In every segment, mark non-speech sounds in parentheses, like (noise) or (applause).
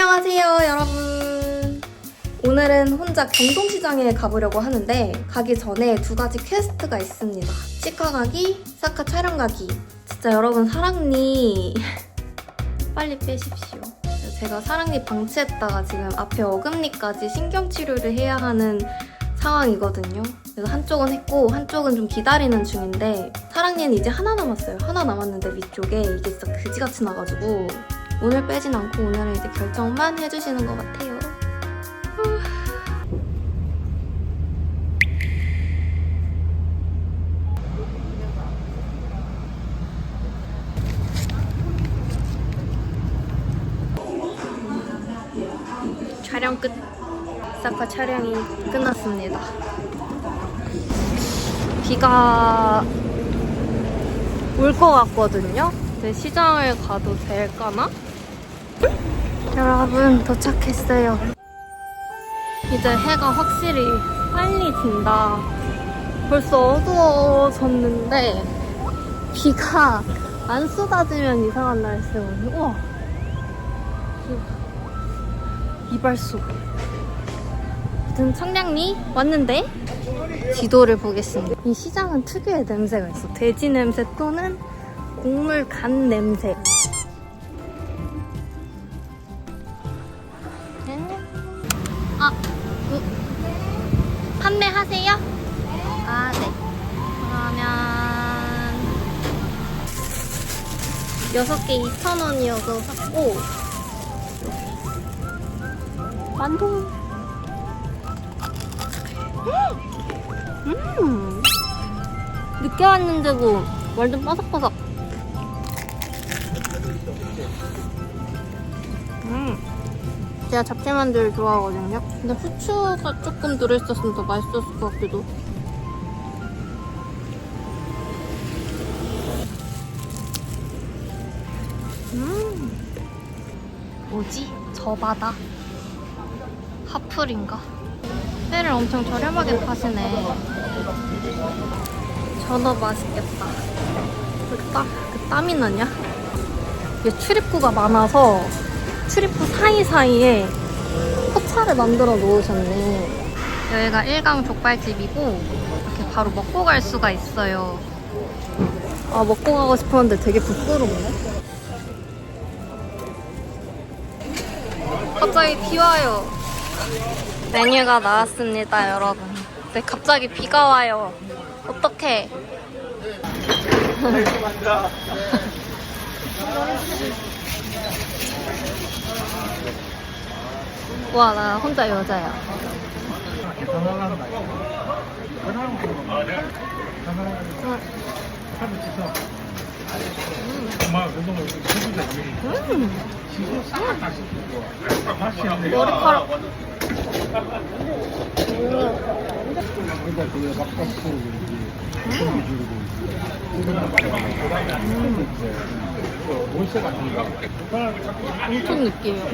안녕하세요, 여러분. 오늘은 혼자 경동시장에 가보려고 하는데 가기 전에 두 가지 퀘스트가 있습니다. 치과 가기, 사카 촬영 가기. 진짜 여러분 사랑니 (laughs) 빨리 빼십시오. 제가 사랑니 방치했다가 지금 앞에 어금니까지 신경치료를 해야 하는 상황이거든요. 그래서 한쪽은 했고 한쪽은 좀 기다리는 중인데 사랑니는 이제 하나 남았어요. 하나 남았는데 위쪽에 이게 진짜 그지같이 나가지고 오늘 빼진 않고 오늘은 이제 결정만 해주시는 것 같아요. 촬영 끝. 사카 촬영이 끝났습니다. 비가 올 것 같거든요. 이제 시장을 가도 될까나? 여러분 도착했어요. 이제 해가 확실히 빨리 진다. 벌써 어두워졌는데 비가 안 쏟아지면 이상한 날씨거든요. 우와. 이발소. 아무튼 청량리 왔는데 지도를 보겠습니다. 이 시장은 특유의 냄새가 있어. 돼지 냄새 또는 곡물 간 냄새. 하세요? 아, 네. 그러면 여섯 개 2,000원이어서 샀고 만동. 음, 늦게 왔는데도 완전 바삭바삭. 제가 잡채만두를 좋아하거든요. 근데 후추가 조금 들어있었으면 더 맛있었을 것 같기도. 음. 뭐지? 저바다? 하플인가? 회를 엄청 저렴하게 파시네. 전어 맛있겠다. 그, 땀, 그 땀이 나냐? 이게 출입구가 많아서 출입구 사이사이에 포차를 만들어 놓으셨네. 여기가 일강 족발집이고 이렇게 바로 먹고 갈 수가 있어요. 아 먹고 가고 싶었는데 되게 부끄럽네. 갑자기 비 와요. 메뉴가 나왔습니다, 여러분. 근데 갑자기 비가 와요. 어떡해. (laughs) 와, 나 혼자 여자야. 머리카락. 엄청 느끼해요.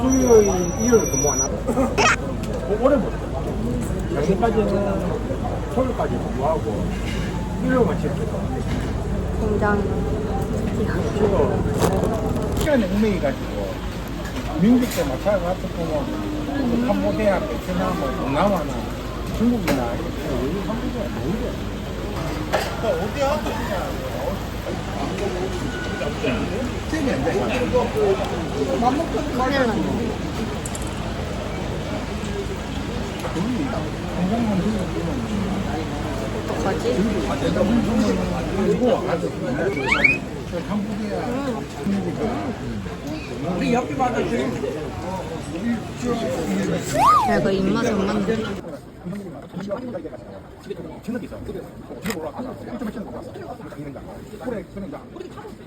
수요일, 일요일 근무 안 하고 오래 못 해. 작년까지는 토요일까지 근무하고 일요일만 쉬었어. 굉장히 그리고 시간이 얽매이가지고 민국 때 마찬가지 같은 보면 캄보디아, 베트남, 뭐 동남아나 중국이나 여기 한국에 모이죠. 어디야? 어떡하지? 캄보디아, 중국이나 우리 내가 입맛에 안 맞는데.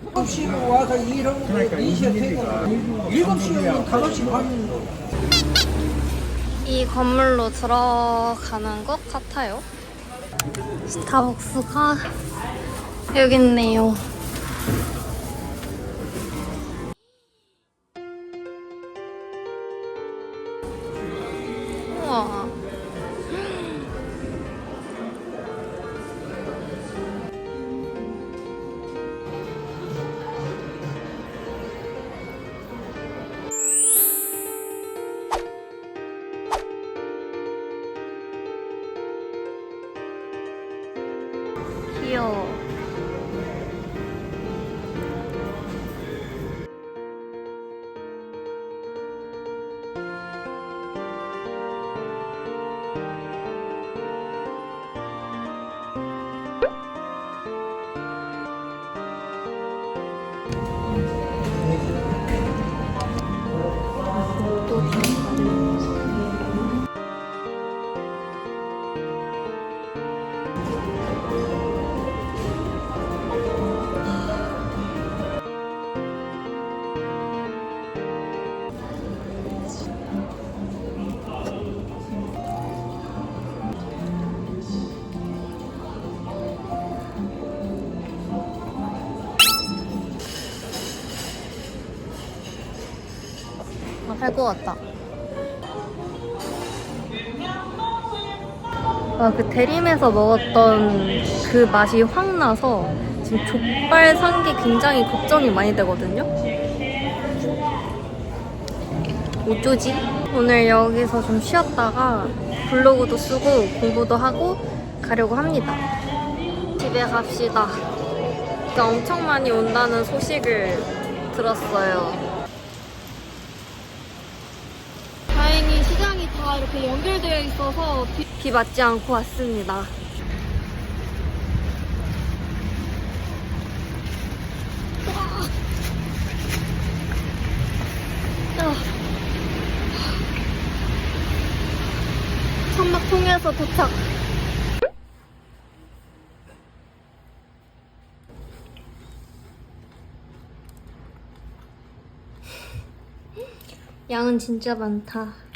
일곱 시에 와서 일하고 2시에 퇴근. 일곱 시면 다섯 시 반. 이 건물로 들어가는 것 같아요. 스타벅스가 여기 있네요. 할것 같다. 아, 그 대림에서 먹었던 그 맛이 확 나서 지금 족발 산 게 굉장히 걱정이 많이 되거든요. 어쩌지? 오늘 여기서 좀 쉬었다가 블로그도 쓰고 공부도 하고 가려고 합니다. 집에 갑시다. 엄청 많이 온다는 소식을 들었어요. 다행히 시장이 다 이렇게 연결되어 있어서 비, 비 맞지 않고 왔습니다. 와. 아. 천막 통해서 도착. 양은 진짜 많다.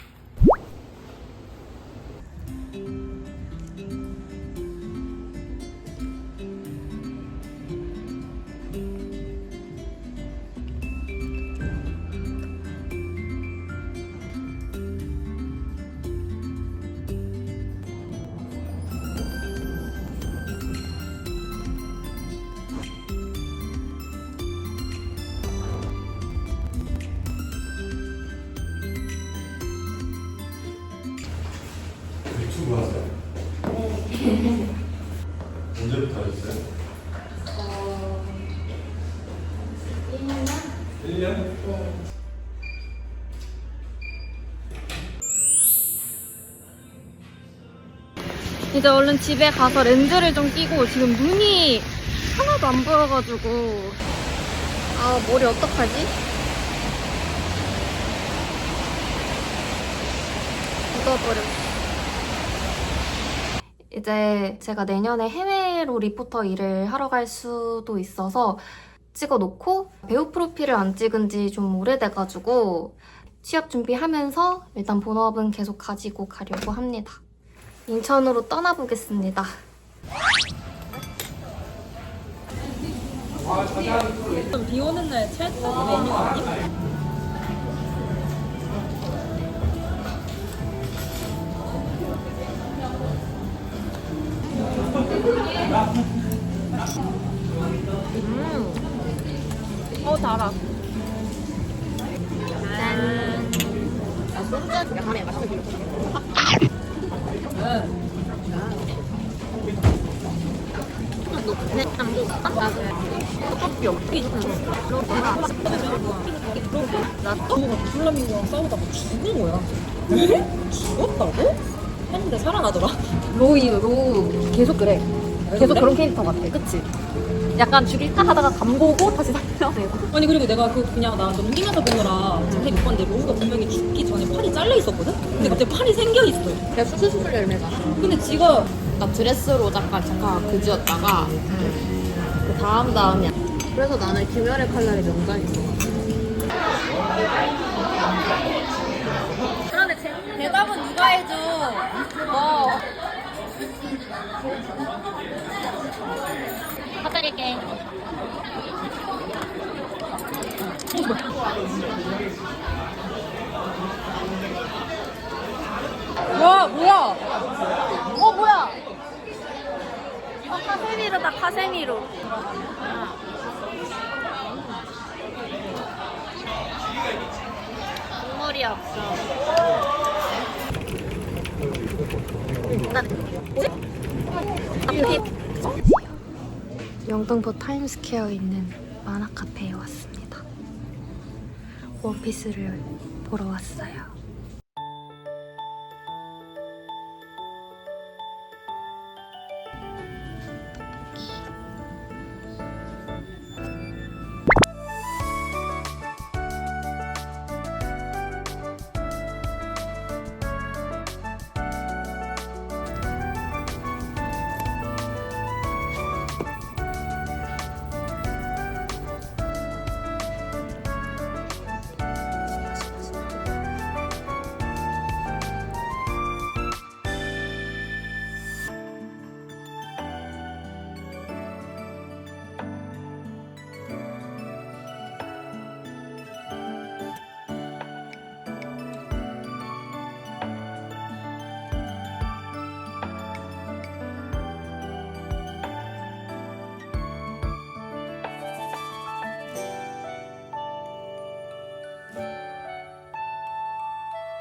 이제 얼른 집에 가서 렌즈를 좀 끼고 지금 눈이 하나도 안 보여가지고 아 머리 어떡하지? 묻어버려 이제 제가 내년에 해외로 리포터 일을 하러 갈 수도 있어서 찍어놓고 배우 프로필을 안 찍은 지 좀 오래돼가지고 취업 준비하면서 일단 본업은 계속 가지고 가려고 합니다. 인천으로 떠나보겠습니다. 비 오는 날 찰떡 메뉴 아니? 음. 어 달아. 떡볶이 없기. 나 또가 블라밍고랑 싸우다가 죽은 거야. 에? 죽었다고? 했는데 살아나더라. 로이 로 계속 그래. 계속 그런 캐릭터 같아. 그치? 약간 죽일까 하다가 감고고 다시 살려내고. 아니 그리고 내가 그 그냥 나 넘기면서 보느라 자세히 못 봤는데 로우가 분명히 죽기 전에 팔이 잘려 있었거든? 근데 갑자기 팔이 생겨 있어. 그냥 수술술 열매잖아. 근데 지가 나 드레스로 잠깐 잠깐 그지였다가 그 다음 다음이야. 그래서 나는 김열의 칼날이 명장이 있어. 대답은 누가 해줘? 뭐? 사드릴게. 와 뭐야? 어 뭐야? 어, 카세미로다 카세미로. 국물이 없어. 영등포 타임스퀘어에 있는 만화 카페에 왔습니다. 원피스를 보러 왔어요.